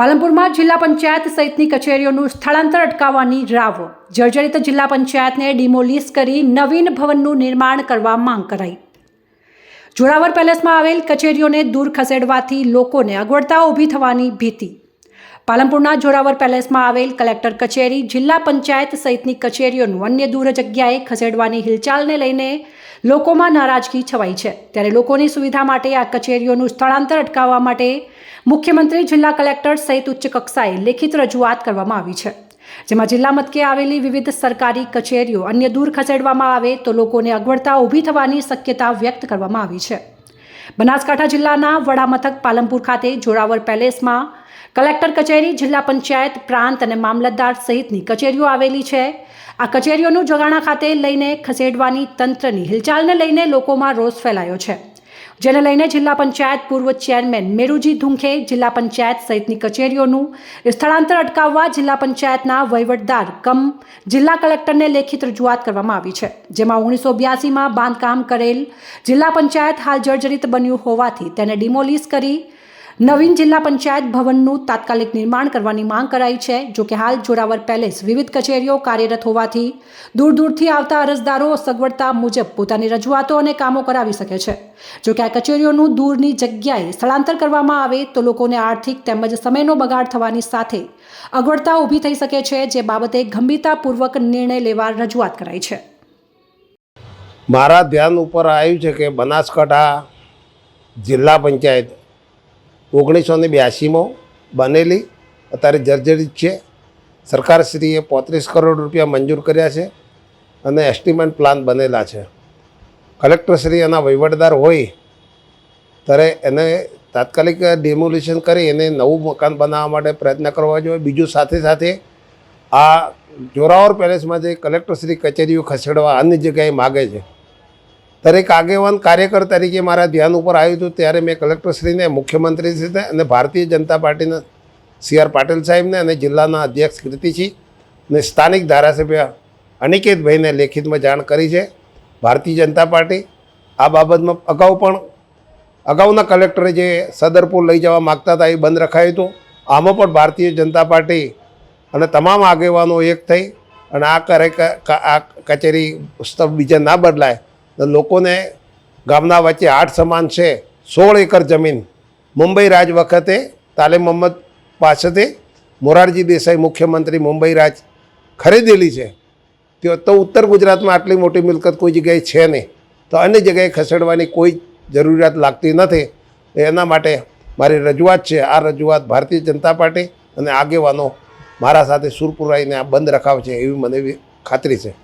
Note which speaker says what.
Speaker 1: પાલનપુરમાં જિલ્લા પંચાયત સહિતની કચેરીઓનું સ્થળાંતર અટકાવવાની રાવ. જર્જરિત જિલ્લા પંચાયતને ડિમોલિસ કરી નવીન ભવનનું નિર્માણ કરવા માંગ કરાઈ. જોરાવર પેલેસમાં આવેલ કચેરીઓને દૂર ખસેડવાથી લોકોને અગવડતા ઊભી થવાની ભીતિ. પાલનપુરના જોરાવર પેલેસમાં આવેલ કલેક્ટર કચેરી જિલ્લા પંચાયત સહિતની કચેરીઓનું અન્ય દૂર જગ્યાએ ખસેડવાની હિલચાલને લઈને લોકોમાં નારાજગી છવાઈ છે. ત્યારે લોકોની સુવિધા માટે આ કચેરીઓનું સ્થળાંતર અટકાવવા માટે મુખ્યમંત્રી, જિલ્લા કલેક્ટર સહિત ઉચ્ચ કક્ષાએ લેખિત રજૂઆત કરવામાં આવી છે. જેમાં જિલ્લા મથકે આવેલી વિવિધ સરકારી કચેરીઓ અન્ય દૂર ખસેડવામાં આવે તો લોકોને અગવડતા ઊભી થવાની શક્યતા વ્યક્ત કરવામાં આવી છે. બનાસકાંઠા જિલ્લાના વડામથક પાલનપુર ખાતે જોરાવર પેલેસમાં કલેક્ટર કચેરી, જિલ્લા પંચાયત, પ્રાંત અને મામલતદાર સહિતની કચેરીઓ આવેલી છે. આ કચેરીઓનું જગાણા ખાતે લઈને ખસેડવાની તંત્રની હિલચાલને લઈને લોકોમાં રોષ ફેલાયો છે. જેને લઈને જિલ્લા પંચાયત પૂર્વ ચેરમેન મેરુજી ધુંખે જિલ્લા પંચાયત સહિતની કચેરીઓનું સ્થળાંતર અટકાવવા જિલ્લા પંચાયતના વહીવટદાર કમ જિલ્લા કલેક્ટરને લેખિત રજૂઆત કરવામાં આવી છે, જેમાં ઓગણીસો બ્યાસીમાં બાંધકામ કરેલ જિલ્લા પંચાયત હાલ જર્જરિત બન્યું હોવાથી તેને ડિમોલિશ કરી નવીન જિલ્લા પંચાયત ભવનનું તાત્કાલિક નિર્માણ કરવાની માંગ કરાઈ છે, જો કે હાલ જોરાવર પેલેસ વિવિધ કચેરીઓ કાર્યરત હોવાથી દૂર દૂરથી આવતા અરજદારો સગવડતા મુજબ પોતાની રજૂઆતો અને કામો કરાવી શકે છે. જો કે આ કચેરીઓનું દૂરની જગ્યાએ સ્થળાંતર કરવામાં આવે તો લોકોને આર્થિક તેમજ સમયનો બગાડ થવાની સાથે અગવડતા ઊભી થઈ શકે છે, જે બાબતે ગંભીરતાપૂર્વક નિર્ણય લેવા રજૂઆત કરાઈ છે.
Speaker 2: મારા ધ્યાન ઉપર આવ્યું છે કે બનાસકાંઠા જિલ્લા પંચાયત ઓગણીસો ને બ્યાસીમાં બનેલી, અત્યારે જર્જરિત છે. સરકારશ્રીએ પોત્રીસ કરોડ રૂપિયા મંજૂર કર્યા છે અને એસ્ટિમેટ પ્લાન બનેલા છે. કલેક્ટરશ્રી એના વહીવટદાર હોય, ત્યારે એને તાત્કાલિક ડેમોલિશન કરી એને નવું મકાન બનાવવા માટે પ્રયત્ન કરવા જોઈએ. બીજું સાથે સાથે આ જોરાવર પેલેસમાં જે કલેક્ટરશ્રી કચેરીઓ ખસેડવા અન્ય જગ્યાએ માગે છે. દરેક આગેવાન કાર્યકર તરીકે મારા ધ્યાન ઉપર આવ્યું હતું. ત્યારે મેં કલેક્ટરશ્રીને, મુખ્યમંત્રીશ્રીને અને ભારતીય જનતા પાર્ટીના સી આર પાટીલ સાહેબને અને જિલ્લાના અધ્યક્ષ કીર્તિસિંહ અને સ્થાનિક ધારાસભ્ય અનિકેતભાઈને લેખિતમાં જાણ કરી છે. ભારતીય જનતા પાર્ટી આ બાબતમાં અગાઉ પણ, અગાઉના કલેક્ટરે જે સદરપુર લઈ જવા માગતા હતા એ બંધ રખાયું હતું. આમાં પણ ભારતીય જનતા પાર્ટી અને તમામ આગેવાનો એક થઈ અને આ કરે આ કચેરી પુસ્તક બીજા ના બદલાય. લોકોને ગામના વચ્ચે આઠ સમાન છે, સોળ એકર જમીન. મુંબઈ રાજ વખતે તાલીમ મોહમ્મદ પાસેથી મોરારજી દેસાઈ મુખ્યમંત્રી મુંબઈ રાજ ખરીદેલી છે. તે તો ઉત્તર ગુજરાતમાં આટલી મોટી મિલકત કોઈ જગ્યાએ છે નહીં. તો અન્ય જગ્યાએ ખસેડવાની કોઈ જરૂરિયાત લાગતી નથી. એના માટે મારી રજૂઆત છે. આ રજૂઆત ભારતીય જનતા પાર્ટી અને આગેવાનો મારા સાથે સુરપુરાઈને આ બંધ રખાવશે એવી મને ખાતરી છે.